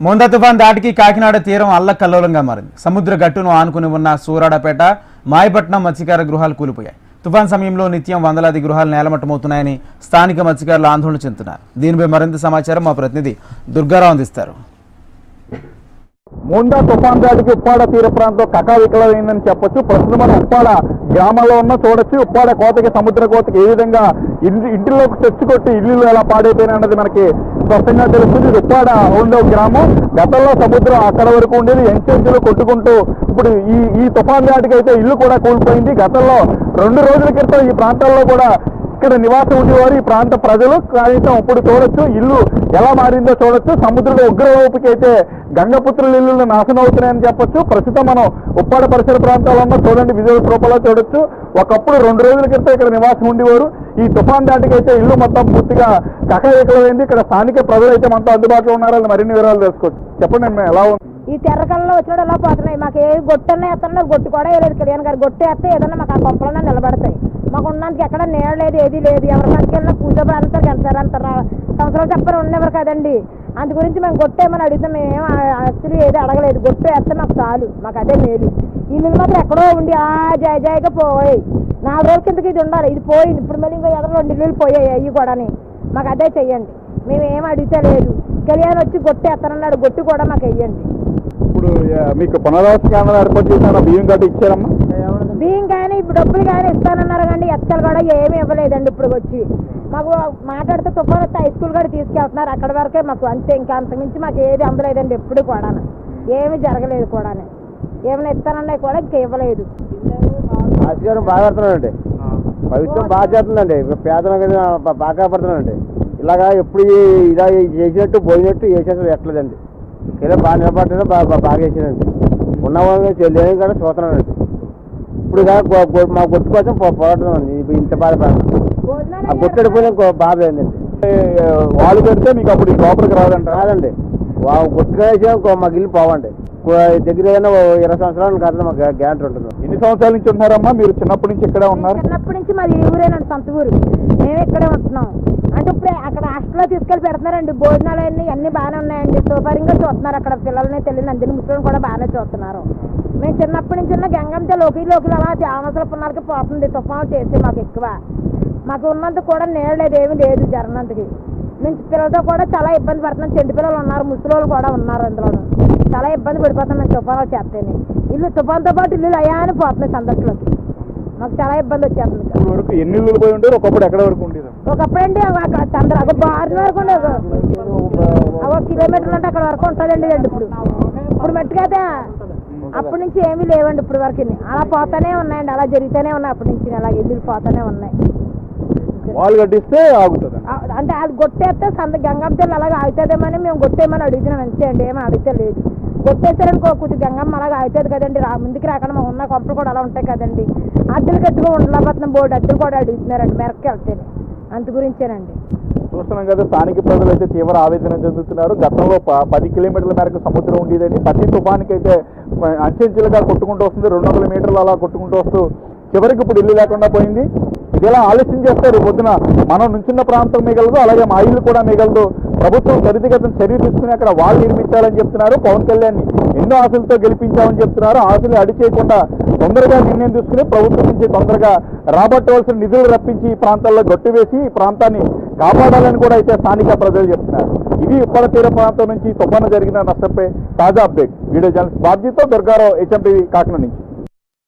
మోందా తుఫాన్ దాటికి కాకినాడ తీరం అల్లకల్లోలంగా మారింది. సముద్ర గట్టును ఆనుకుని ఉన్న సూరాడపేట మాయపట్నం మత్స్యకార గృహాలు కూలిపోయాయి. తుఫాన్ సమయంలో నిత్యం వందలాది గృహాలు నేలమట్టమవుతున్నాయని స్థానిక మత్స్యకారులు ఆందోళన చెందుతున్నారు. దీనిపై మరింత సమాచారం మా ప్రతినిధి దుర్గారావు అందిస్తారు. ముందా తుఫాన్ దాటికి ఉప్పాడ తీర ప్రాంతం కకావికలైందని చెప్పొచ్చు. ప్రస్తుతం మన ఉప్పాడ గ్రామంలో ఉన్న చూడొచ్చు ఉప్పాడ కోతకి సముద్ర కోతకి ఏ విధంగా ఇంటి ఇంటిలోకి తెచ్చుకొట్టి ఇల్లు ఎలా పాడైపోయినా అన్నది మనకి స్పష్టంగా తెలుస్తుంది. ఇది ఉప్పాడ ఉండే గ్రామం. గతంలో సముద్రం అక్కడ వరకు ఉండేది. ఎంచెంచులు కొట్టుకుంటూ ఇప్పుడు ఈ ఈ తుఫాన్ దాటికి అయితే ఇల్లు కూడా కూలిపోయింది. గతంలో రెండు రోజుల క్రితం ఈ ప్రాంతాల్లో కూడా ఇక్కడ నివాసం ఉండేవారు ఈ ప్రాంత ప్రజలు. కనీసం ఇప్పుడు చూడొచ్చు ఇల్లు ఎలా మారిందో చూడొచ్చు. సముద్రంలో ఉగ్రవైపుకి అయితే గంగపుత్రుల ఇల్లు నాశనం అవుతున్నాయని చెప్పొచ్చు. ప్రస్తుతం మనం ఉప్పాడ పరిసర ప్రాంతాల్లో చూడండి విజయ రూపంలో చూడొచ్చు. ఒకప్పుడు రెండు రోజుల క్రితం ఇక్కడ నివాసం ఉండేవారు. ఈ తుఫాన్ దాటికైతే ఇల్లు మొత్తం పూర్తిగా కకలికలైంది. ఇక్కడ స్థానిక ప్రజలు అయితే మనతో అందుబాటులో ఉన్నారని మరిన్ని వివరాలు తెలుసుకోవచ్చు. చెప్పండి మేము ఎలా ఉంది? ఈ తెర్రకల్లో వచ్చినాడు ఎలా పోతున్నాయి. మాకు ఏ గొట్టన్నా ఎత్తన్నా గొట్టు కూడా వేయలేదు. కళ్యాణ్ గారు గొట్టు వేస్తే ఏదన్నా మాకు ఆ కొంపలన్నా నిలబడతాయి. మాకు ఉన్నందుకు ఎక్కడ నీడ లేదు ఏది లేదు. ఎవరి మందికి వెళ్ళినా పూజ ప్రాంతానికి వెళ్తారు అంత సంవత్సరం చెప్పరు ఉండేవారు కదండి. అందు గురించి మేము గొట్టేమని అడిగితే మేము అసలు ఏది అడగలేదు. గొట్టు వేస్తే మాకు చాలు మాకు అదే మేలు. ఇల్లు మాత్రం ఎక్కడో ఉండి ఆ జయ జాయిగా పోయి నాలుగు రోజుల కిందకి ఇది ఉండాలి. ఇది పోయింది. ఇప్పుడు మళ్ళీ ఇంకా ఎదురు రెండు ఇల్లులు పోయాయి అవి కూడాని. మాకు అదే చెయ్యండి. మేము ఏం అడిగితే లేదు. కళ్యాణ్ వచ్చి గొట్టు ఎత్తనన్నాడు గొట్టు కూడా మాకు వెయ్యండి మీకు పునరావాస కేంద్రం ఏర్పాటు చేసిన బియ్యం గట్ట ఇచ్చారమ్మా? బియ్యం కానీ ఇప్పుడు డబ్బులు కానీ ఇస్తానన్నారు కానీ ఎచ్చలు కూడా ఏమీ ఇవ్వలేదండి ఇప్పుడు వచ్చి. మాకు మాట్లాడితే తుఫాన్ వస్తే హై స్కూల్ కూడా తీసుకెళ్తున్నారు. అక్కడ వరకే మాకు అంతే ఇంకా అంతమించి మాకు ఏది అందలేదండి ఎప్పుడు కూడా ఏమీ జరగలేదు కూడా ఏమైనా ఇస్తానన్నా కూడా ఇంకా ఇవ్వలేదు. బాగా పెడుతున్నాడండి ప్రభుత్వం బాగా చేస్తుందండి. పేదలకు బాగా పడుతున్నాడండి ఇలాగా ఎప్పుడు ఇలా చేసినట్టు పోయినట్టు చేసేది ఎట్లేదండి ఇలా బాగా నిలబడ్డాడు బాగా బాగా చేసాడండి ఉన్న వాళ్ళు లేని కూడా చూస్తున్నాడండి. ఇప్పుడు మా గుర్తు కోసం పో- పోరాడుతున్నామండి. ఇప్పుడు ఇంత బాధ భోజనాలు ఆ గుర్తు పోయిన ఇంకో బాధ ఏ, వాళ్ళు పెడితే మీకు అప్పుడు ఈ లోపలికి రాదంట కాదండి వా గుర్తుగా వేసినా ఇంకో మాకు ఇల్లు పోవండి. దగ్గర ఏదైనా ఓ ఇరవై సంవత్సరాలు కాదు మాకు గ్యారంటీ ఉంటుంది. ఎన్ని సంవత్సరాల నుంచి ఉంటున్నారమ్మా మీరు చిన్నప్పటి నుంచి ఇక్కడే ఉన్నారు. చిన్నప్పటి నుంచి మాది ఈ ఊరేనండి సొంత ఊరు. మేము ఇక్కడే ఉంటున్నాం అంటే ఇప్పుడు అక్కడ హాస్టల్లో తీసుకెళ్ళి పెడుతున్నారండి. భోజనాలు అన్నీ అన్నీ బాగానే ఉన్నాయండి. సూపరింగా చూస్తున్నారు అక్కడ పిల్లల్ని తెలియని అందరిని ముసలిని కూడా బాగానే చూస్తున్నారు. మేము చిన్నప్పటి నుంచి ఉన్న గంగంతో లోకి లోకి అలా ఆనసల పున్నాలకి పోతుంది. తుఫాను చేసి మాకు ఎక్కువ. మాకు ఉన్నంత కూడా నేడలేదేమీ లేదు జరగనంతకి. మేము పిల్లలతో కూడా చాలా ఇబ్బంది పడుతున్నాం. చెండు పిల్లలు ఉన్నారు ముసలి కూడా ఉన్నారు అందులో చాలా ఇబ్బంది పడిపోతున్నాం మేము తుఫాను చేస్తేనే. ఇల్లు తుఫాన్తో పాటు ఇల్లు అయ్యాని పోతున్నాయి సందర్శలోకి మాకు చాలా ఇబ్బంది వచ్చేస్తుంది ఇప్పుడు వరకు ఎన్ని పోయి ఉంటారు ఒకప్పుడు ఎక్కడ వరకు ఉండేది? ఒకప్పుడండి అక్కడ చంద్ర ఒక బారిన వరకు ఉండేది ఒక కిలోమీటర్లు అంటే అక్కడ వరకు ఉంటుందండి అండి ఇప్పుడు. ఇప్పుడు మట్టుకైతే అప్పటి నుంచి ఏమీ లేవండి ఇప్పుడు వరకు అలా పోతానే ఉన్నాయండి అలా జరుగుతూనే ఉన్నాయి అప్పటి నుంచి అలా ఇల్లు పోతానే ఉన్నాయి. వాళ్ళు కట్టిస్తే ఆగుతుంది ఆ, అంటే అది కొట్టేస్తే సంద తల్లి అలాగే ఆగుతుందేమని మేము కొట్టేయమని అడుగుతున్నాం. అంతే అండి ఏమీ అడిగితే లేదు. కొట్టేశారనుకో కొద్ది గంగమ్మ అలాగే అవుతుంది కదండి. రా ముందుకు రాకుండా మా ఉన్న కొంపలు కూడా అలా ఉంటాయి కదండి. అద్దెలు కట్టుకో ఉండలేకపోతున్నాం బోర్డు అద్దెలు కూడా అడుగుతున్నారండి మెరక్కి వెళ్తేనే అంత గురించేనండి. చూస్తున్నాం కదా స్థానిక ప్రజలు అయితే తీవ్ర ఆవేదన చెందుతున్నారు. గతంలో పది కిలోమీటర్ల మేరకు సముద్రం ఉండేదండి. ప్రతి తుఫానికి అయితే అంచెంచెలుగా కొట్టుకుంటూ వస్తుంది. రెండు వందల మీటర్లు అలా కొట్టుకుంటూ వస్తూ చివరికి ఇప్పుడు ఇల్లు లేకుండా పోయింది. ఇది ఎలా ఆలస్యం చేస్తారు. పొద్దున మనం నుంచిన ప్రాంతం మిగలదు అలాగే మా ఇల్లు కూడా మిగలదు. ప్రభుత్వం త్వరితగతిన చర్య తీసుకుని అక్కడ వాళ్ళు నిర్మించాలని చెప్తున్నారు. పవన్ కళ్యాణ్ ఎన్నో ఆశలతో గెలిపించామని చెప్తున్నారు. ఆశలు అడి చేయకుండా తొందరగా నిర్ణయం తీసుకుని ప్రభుత్వం నుంచి తొందరగా రాబట్టవలసిన నిధులు రప్పించి ఈ ప్రాంతాల్లో గొట్టివేసి ఈ ప్రాంతాన్ని కాపాడాలని కూడా అయితే స్థానిక ప్రజలు చెప్తున్నారు. ఇది ఉప్పల తీర ప్రాంతం నుంచి తుఫాను జరిగిన నష్టంపై తాజా అప్డేట్. వీడియో జర్నలిస్ట్ బాధ్యత దుర్గారావు హెచ్ఎంటీవీ కాకినాడ నుంచి.